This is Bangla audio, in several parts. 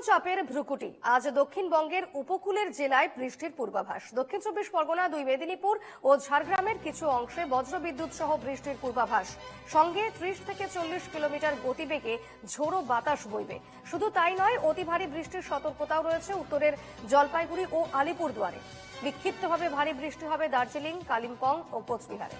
নিম্নচাপের ভ্রুকুটি। আজ দক্ষিণবঙ্গের উপকূলের জেলায় বৃষ্টির পূর্বাভাস। দক্ষিণ চব্বিশ পরগনা, দুই মেদিনীপুর ও ঝাড়গ্রামের কিছু অংশে বজ্রবিদ্যুৎ সহ বৃষ্টির পূর্বাভাস। সঙ্গে ত্রিশ থেকে চল্লিশ কিলোমিটার গতিবেগে ঝোড়ো বাতাস বইবে। শুধু তাই নয়, অতি ভারী বৃষ্টির সতর্কতাও রয়েছে উত্তরের জলপাইগুড়ি ও আলিপুরদুয়ারে। বিক্ষিপ্তভাবে ভারী বৃষ্টি হবে দার্জিলিং, কালিম্পং ও কোচবিহারে।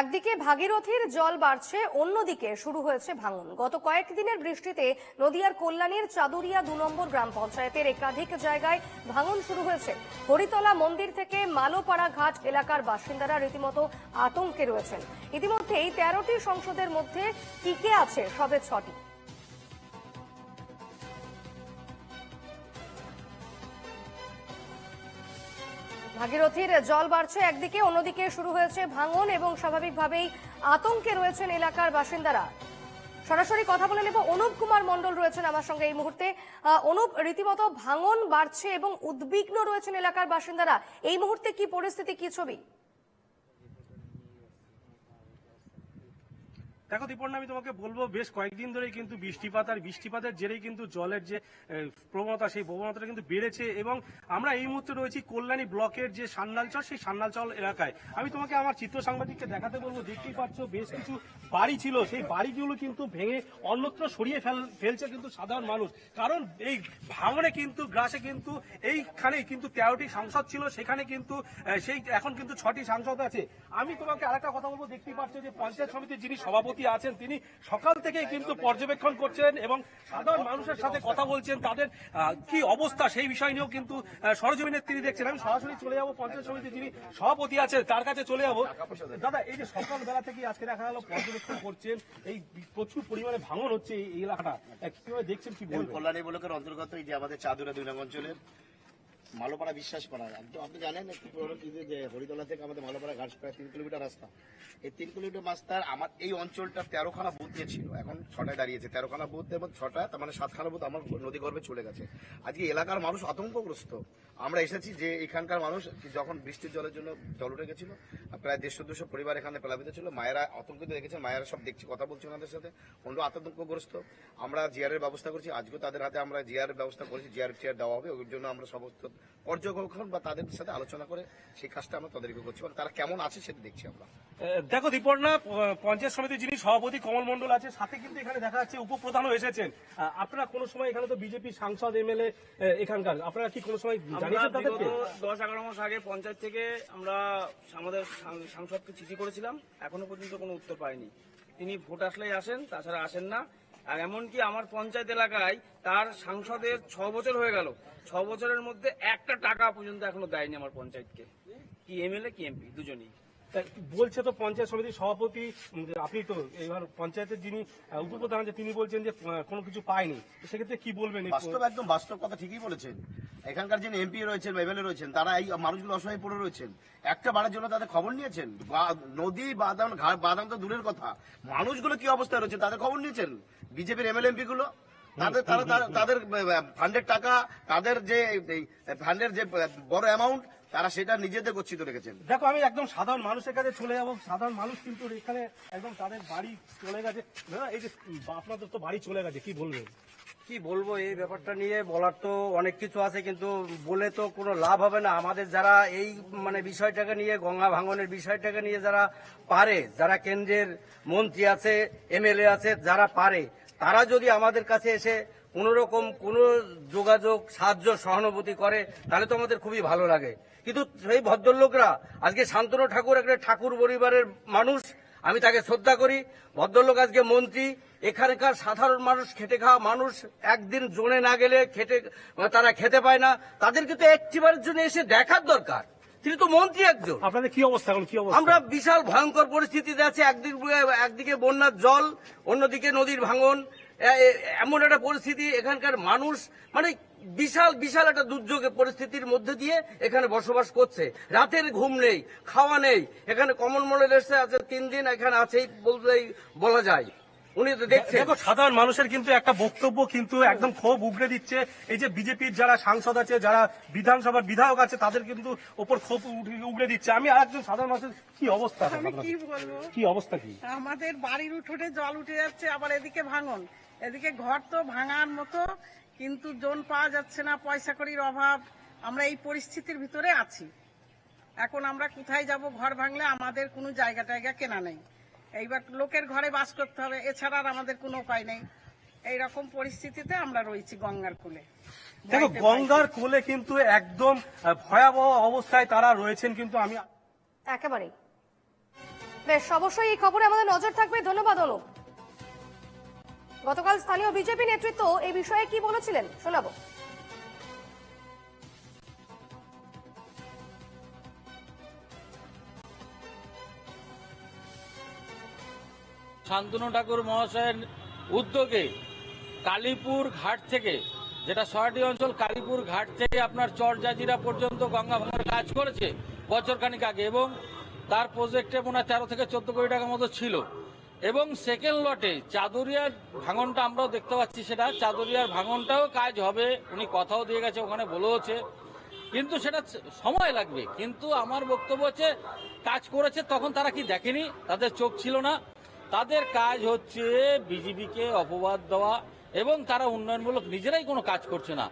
একদিকে ভাগীরথীর জল বাড়ছে, অন্যদিকে শুরু হয়েছে ভাঙন। গত কয়েকদিনের বৃষ্টিতে নদিয়ার কল্যাণীর চাদুরিয়া দু নম্বর গ্রাম পঞ্চায়েতের একাধিক জায়গায় ভাঙন শুরু হয়েছে। হরিতলা মন্দির থেকে মালোপাড়া ঘাট এলাকার বাসিন্দারা রীতিমতো আতঙ্কে রয়েছেন। ইতিমধ্যেই তেরোটি সংসদের মধ্যে টিকে আছে সবে ছটি। ভাগীরথীর জল বাড়ছে একদিকে, অন্যদিকে শুরু হয়েছে ভাঙন এবং স্বাভাবিকভাবেই আতঙ্কে রয়েছেন এলাকার বাসিন্দারা। সরাসরি কথা বলে নেব, অনুপ কুমার মন্ডল রয়েছেন আমার সঙ্গে এই মুহূর্তে। অনুপ, রীতিমতো ভাঙন বাড়ছে এবং উদ্বিগ্ন রয়েছেন এলাকার বাসিন্দারা। এই মুহূর্তে কি পরিস্থিতি, কি ছবি? দেখো দীপর্ণা আমি তোমাকে বলব, বেশ কয়েকদিন ধরেই কিন্তু বৃষ্টিপাত আর বৃষ্টিপাতের জেরেই কিন্তু জলের যে প্রবণতা, সেই প্রবণতাটা কিন্তু বেড়েছে এবং আমরা এই মুহূর্তে রয়েছি কল্যাণী ব্লকের যে সান্নালচর, সেই সান্নালচর এলাকায়। আমি তোমাকে আমার চিত্র সাংবাদিককে দেখাতে বলব, দেখতেই পাচ্ছ বেশ কিছু বাড়ি ছিল। সেই বাড়িগুলো কিন্তু ভেঙে অন্যত্র সরিয়ে ফেল, ফেলছে কিন্তু সাধারণ মানুষ। কারণ এই ভাঙনে কিন্তু, গ্রাসে কিন্তু, এইখানেই কিন্তু তেরোটি সাংসদ ছিল, সেখানে কিন্তু সেই এখন কিন্তু ছটি সাংসদ আছে। আমি তোমাকে আরেকটা কথা বলব, দেখতেই পাচ্ছ যে পঞ্চায়েত সমিতির যিনি সভাপতি আছেন? তিনি সকাল থেকেই কিন্তু পর্যবেক্ষণ করছেন এবং সাধারণ মানুষের সাথে কথা বলছেন, তাদের কি অবস্থা সেই বিষয় নিয়েও কিন্তু সরজমিনের তিনি দেখছেন। আমি সরাসরি চলে যাব পঞ্চায়েত সমিতির যিনি সভাপতি আছেন, তার কাছে চলে যাব। দাদা, এই যে সকালবেলা থেকে আজকে দেখা গেল পর্যবেক্ষণ করছেন, এই প্রচুর পরিমাণে ভাঙন হচ্ছে এই এলাকাটা। কীভাবে দেখছেন, কি বলবেন? কল্যাণী ব্লকের অন্তর্গত এই যে আমাদের চাঁদুরা দুই অঞ্চলের মালোপাড়া বিশ্বাস করা একদম আপনি জানেন একটু পুরোনো যে হরিতলা থেকে আমাদের মালোপাড়া ঘাট প্রায় তিন কিলোমিটার রাস্তা। এই তিন কিলোমিটার রাস্তার আমার এই অঞ্চলটা তেরোখানা বুথ ছিল। এখন ছটায় দাঁড়িয়েছে। তেরোখানা বুথ এবং ছটা তার মানে সাতখানা বুথ আমার নদী গর্ভে চলে গেছে। আজকে এলাকার মানুষ আতঙ্কগ্রস্ত। আমরা এসেছি যে এখানকার মানুষ যখন বৃষ্টির জলের জন্য জল উঠে গেছিল প্রায় দেড়শো, দুশো পরিবার এখানে প্লাবিত ছিল। মায়েরা আতঙ্কিত দেখেছেন মায়েরা সব দেখছি, কথা বলছে ওনাদের সাথে। অন্য আতঙ্কগ্রস্ত। আমরা জিআরের ব্যবস্থা করছি। আজকেও তাদের হাতে আমরা জিআরের ব্যবস্থা করেছি। জিআর চেয়ার দেওয়া হবে। ওই জন্য আমরা সমস্ত পর্যবেক্ষণ বা তাদের সাথে আলোচনা করে সেই কাজটা আমরা তদারকি করছি তারা কেমন আছে সেটা দেখছি আমরা। দেখো দীপর্ণা পঞ্চায়েত সমিতির যিনি সভাপতি কমল মন্ডল আছে সাথে কিন্তু এখানে দেখা যাচ্ছে উপপ্রধানও এসেছেন। আপনারা কোনো সময় এখানে তো বিজেপি সাংসদ এমএলএ এখানকার আপনারা কি কোনো সময় জানিয়েছেন তাদেরকে? দশ এগারো মাস আগে পঞ্চায়েত থেকে আমরা আমাদের সাংসদকে চিঠি করেছিলাম এখনও পর্যন্ত কোনো উত্তর পাইনি। তিনি ভোট আসলেই আসেন তাছাড়া আসেন না। এমনকি আমার পঞ্চায়েত এলাকায় তার সাংসদের ছ বছর হয়ে গেল। ছ বছরের মধ্যে একটা টাকা পর্যন্ত এখনও দেয়নি আমার পঞ্চায়েতকে। কি এমএলএ কি এমপি দুজনেই। তা বলছে তো পঞ্চায়েত সমিতির সভাপতি? আপনি তো এবার পঞ্চায়েতের যিনি উপপ্রধান তিনি বলছেন যে কোনো কিছু পায়নি। সেক্ষেত্রে কি বলবেন বাস্তব একদম বাস্তব কথা ঠিকই বলেছেন। এখানকার যিনি এমপি রয়েছেন এমএলএ রয়েছেন, তারা এই মানুষগুলো অসহায় পড়ে রয়েছেন। একটা বাড়ার জন্য তাদের খবর নিয়েছেন? নদী, বাদাম বাদাম তো দূরের কথা। মানুষগুলো কি অবস্থায় রয়েছে তাদের খবর নিয়েছেন? বিজেপির এমএলএ এমপি গুলো? তাদের, তারা তাদের ফান্ডের টাকা, তাদের যে ফান্ডের যে বড় অ্যামাউন্ট তারা সেটা নিজেদের গচ্ছিত রেখেছেন। দেখো, আমি একদম সাধারণ মানুষের কাছে চলে যাব। সাধারণ মানুষ কিন্তু এখানে একদম তাদের বাড়ি চলে গেছে। এই যে আপনাদের তো বাড়ি চলে গেছে, কি বলবেন? কি বলব, এই ব্যাপারটা নিয়ে বলার তো অনেক কিছু আছে, কিন্তু বলে তো কোনো লাভ হবে না। আমাদের যারা এই মানে বিষয়টাকে নিয়ে, গঙ্গা ভাঙনের বিষয়টাকে নিয়ে যারা পারে, যারা কেন্দ্রের মন্ত্রী আছে, এমএলএ আছে, যারা পারে, তারা যদি আমাদের কাছে এসে কোনো রকম কোনো যোগাযোগ, সাহায্য, সহানুভূতি করে, তাহলে তো আমাদের খুবই ভালো লাগে। কিন্তু সেই ভদ্রলোকরা, আজকে শান্তনু ঠাকুর, একটা ঠাকুর পরিবারের মানুষ, আমি তাকে শ্রদ্ধা করি। ভদ্রলোক আজকে মন্ত্রী এখানকার সাধারণ মানুষ খেটে খাওয়া মানুষ একদিন জোনে না গেলে খেটে তারা খেতে পায় না। তাদেরকে তো একটিবারের জন্য এসে দেখার দরকার। তিনি তো মন্ত্রী একজন। আপনাদের কি অবস্থা এখন? কি অবস্থা? আমরা বিশাল ভয়ঙ্কর পরিস্থিতিতে আছি। একদিকে একদিকে বন্যার জল অন্যদিকে নদীর ভাঙন। এমন একটা পরিস্থিতি। এখানকার মানুষ মানে বিশাল বিশাল একটা দুর্যোগে পরিস্থিতির মধ্যে দিয়ে এখানে বসবাস করছে। রাতের ঘুম নেই খাওয়া নেই। এখানে কমন মডেল এসে আছে তিন দিন এখানে আছেই বলতেই বলা যায়। উনি তো দেখছেন। দেখো সাধারণ মানুষের কিন্তু একটা বক্তব্য কিন্তু একদম ক্ষোভ উগড়ে দিচ্ছে। এই যে বিজেপির যারা সাংসদ আছে যারা বিধানসভার বিধায়ক আছে তাদের কিন্তু ওপর ক্ষোভ উগড়ে- দিচ্ছে। আমি আর একজন সাধারণ মানুষের কি অবস্থা আমি কি বলব? কি অবস্থা কি? আমাদের বাড়ির উঠোনে জল উঠে যাচ্ছে আবার এদিকে ভাঙন। এদিকে ঘর তো ভাঙার মতো কিন্তু জোন পাওয়া যাচ্ছে না পয়সা কড়ির অভাব। আমরা এই পরিস্থিতির ভিতরে আছি। এখন আমরা কোথায় যাব ঘর ভাঙলে আমাদের কোনো জায়গা টায়গা কেনা নেই। এইবার লোকের ঘরে বাস করতে হবে এছাড়া আর আমাদের কোনো উপায় নেই। এই রকম পরিস্থিতিতে আমরা রয়েছি গঙ্গার কূলে। দেখো গঙ্গার কোলে কিন্তু একদম ভয়াবহ অবস্থায় তারা রয়েছেন কিন্তু আমি একেবারেই। বেশ অবশ্যই এই খবরে আমাদের নজর থাকবে। ধন্যবাদ অনুপ। গতকাল স্থানীয় বিজেপি নেতৃত্ব এই বিষয়ে কি বলেছিলেন? শোনাবো। শান্তনু ঠাকুর মহাশয়ের উদ্যোগে কালীপুর ঘাট থেকে, যেটা সরাটি অঞ্চল কালীপুর ঘাট থেকে আপনার চর জাজিরা পর্যন্ত গঙ্গা ভাঙার কাজ করেছে বছর খানিক আগে এবং তার প্রজেক্টে মনে হয় তেরো থেকে চোদ্দ কোটি টাকার মতো ছিল। এবং সেকেন্ড লটে চাদরিয়ার ভাঙনটা আমরাও দেখতে পাচ্ছি সেটা। চাদরিয়ার ভাঙনটাও কাজ হবে, উনি কথাও দিয়ে গেছে, ওখানে বলেওছে কিন্তু সেটা সময় লাগবে। কিন্তু আমার বক্তব্য হচ্ছে, কাজ করেছে, তখন তারা কি দেখেনি? তাদের চোখ ছিল না। তাদের কাজ হচ্ছে বিজেপিকে অপবাদ দেওয়া এবং তারা উন্নয়নমূলক নিজেরাই কোনো কাজ করছে না।